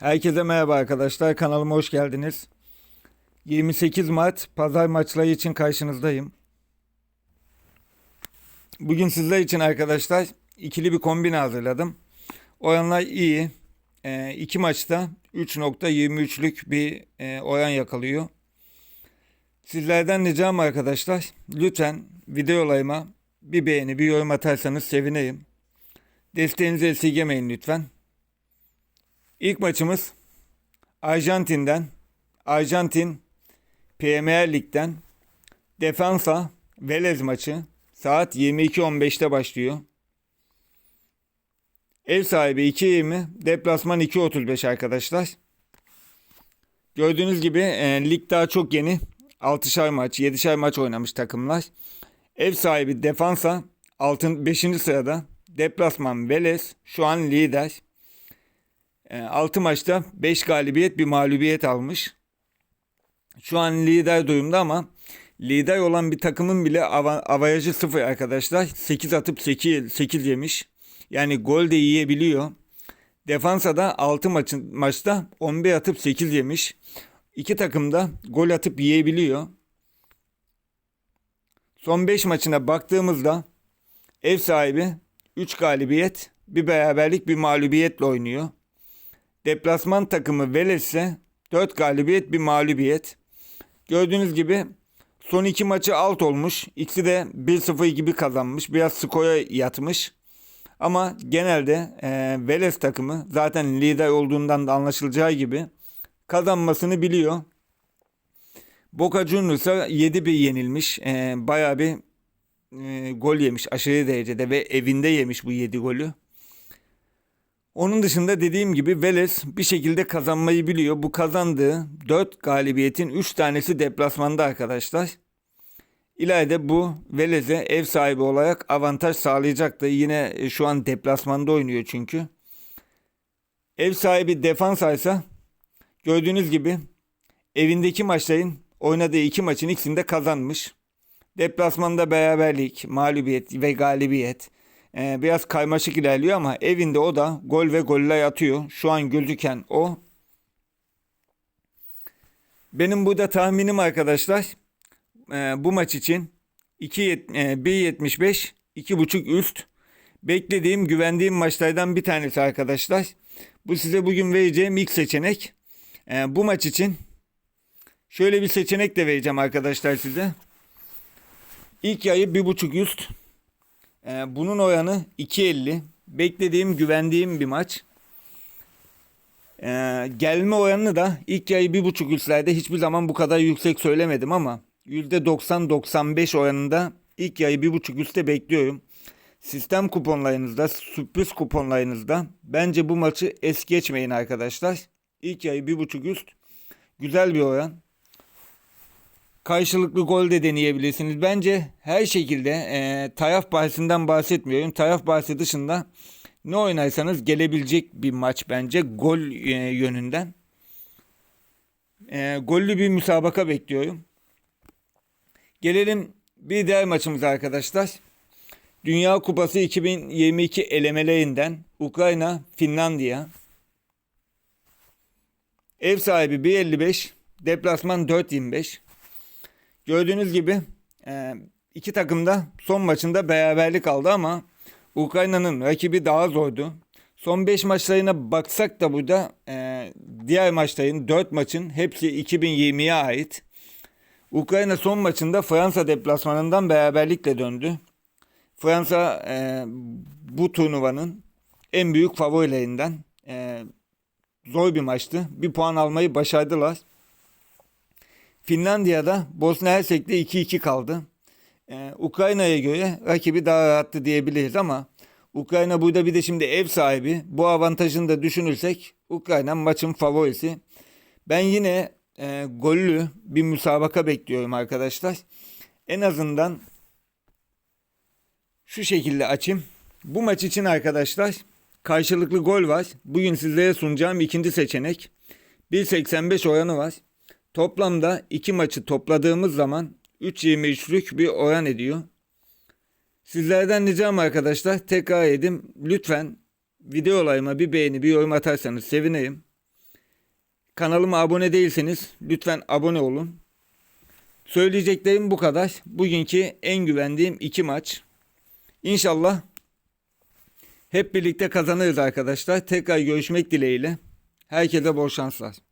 Herkese merhaba arkadaşlar. Kanalıma hoş geldiniz. 28 Mart pazar maçları için karşınızdayım. Bugün sizler için arkadaşlar ikili bir kombin hazırladım. Oranlar iyi. Ee, iki maçta 3.23'lük bir e, oran yakalıyor. Sizlerden ricam arkadaşlar lütfen videolarıma bir beğeni bir yorum atarsanız sevinirim. Desteğinizi esirgemeyin lütfen. İlk maçımız Arjantin'den, Arjantin Premier Lig'den Defensa Velez maçı saat 22.15'te başlıyor. Ev sahibi 2.20, deplasman 2.35 arkadaşlar. Gördüğünüz gibi e, lig daha çok yeni. 6'şar maç, 7'şer maç oynamış takımlar. Ev sahibi Defansa 5. sırada. Deplasman Velez şu an lider. 6 maçta 5 galibiyet bir mağlubiyet almış. Şu an lider durumda ama lider olan bir takımın bile ava- avarajı sıfır arkadaşlar. 8 atıp 8, 8 yemiş. Yani gol de yiyebiliyor. Defansa da 6 maçın, maçta 11 atıp 8 yemiş. İki takım da gol atıp yiyebiliyor. Son 5 maçına baktığımızda ev sahibi 3 galibiyet, bir beraberlik, bir mağlubiyetle oynuyor. Deplasman takımı Velez ise 4 galibiyet bir mağlubiyet. Gördüğünüz gibi son iki maçı alt olmuş. İkisi de 1-0 gibi kazanmış. Biraz skora yatmış. Ama genelde e, Velez takımı zaten lider olduğundan da anlaşılacağı gibi kazanmasını biliyor. Boca Juniors'a 7-1 yenilmiş. E, bayağı bir e, gol yemiş aşırı derecede ve evinde yemiş bu 7 golü. Onun dışında dediğim gibi Velez bir şekilde kazanmayı biliyor. Bu kazandığı 4 galibiyetin 3 tanesi deplasmanda arkadaşlar. İleride bu Velez'e ev sahibi olarak avantaj sağlayacaktır. Yine e, şu an deplasmanda oynuyor çünkü. Ev sahibi defansa ise gördüğünüz gibi evindeki maçların oynadığı iki maçın ikisini de kazanmış. Deplasmanda beraberlik, mağlubiyet ve galibiyet. Ee, biraz karmaşık ilerliyor ama evinde o da gol ve goller atıyor. Şu an gözüken o. Benim burada tahminim arkadaşlar e, bu maç için 2 e, 1.75 2.5 üst beklediğim güvendiğim maçlardan bir tanesi arkadaşlar. Bu size bugün vereceğim ilk seçenek. E, bu maç için şöyle bir seçenek de vereceğim arkadaşlar size. İlk yayı 1.5 üst ee, bunun oranı 2.50. Beklediğim, güvendiğim bir maç. Ee, gelme oranını da ilk yayı 1.5 üstlerde hiçbir zaman bu kadar yüksek söylemedim ama %90-95 oranında ilk yayı 1.5 üstte bekliyorum. Sistem kuponlarınızda, sürpriz kuponlarınızda bence bu maçı es geçmeyin arkadaşlar. İlk yayı 1.5 üst güzel bir oran karşılıklı gol de deneyebilirsiniz. Bence her şekilde e, taraf bahsinden bahsetmiyorum. Taraf bahsi dışında ne oynarsanız gelebilecek bir maç bence gol e, yönünden. E, gollü bir müsabaka bekliyorum. Gelelim bir diğer maçımıza arkadaşlar. Dünya Kupası 2022 elemelerinden Ukrayna Finlandiya. Ev sahibi 1.55, deplasman 4.25. Gördüğünüz gibi e, iki takım da son maçında beraberlik aldı ama Ukrayna'nın rakibi daha zordu. Son 5 maçlarına baksak da burada e, diğer maçların 4 maçın hepsi 2020'ye ait. Ukrayna son maçında Fransa deplasmanından beraberlikle döndü. Fransa e, bu turnuvanın en büyük favorilerinden. Zor bir maçtı. Bir puan almayı başardılar. Finlandiya'da Bosna Hersek'te 2-2 kaldı. Ee, Ukrayna'ya göre rakibi daha rahattı diyebiliriz ama Ukrayna burada bir de şimdi ev sahibi. Bu avantajını da düşünürsek Ukrayna maçın favorisi. Ben yine e, gollü bir müsabaka bekliyorum arkadaşlar. En azından şu şekilde açayım. Bu maç için arkadaşlar karşılıklı gol var. Bugün sizlere sunacağım ikinci seçenek. 1.85 oranı var. Toplamda iki maçı topladığımız zaman 3.23'lük bir oran ediyor. Sizlerden ricam arkadaşlar tekrar edim. Lütfen videolarıma bir beğeni bir yorum atarsanız sevinirim. Kanalıma abone değilseniz lütfen abone olun. Söyleyeceklerim bu kadar. Bugünkü en güvendiğim iki maç. İnşallah hep birlikte kazanırız arkadaşlar. Tekrar görüşmek dileğiyle. Herkese bol şanslar.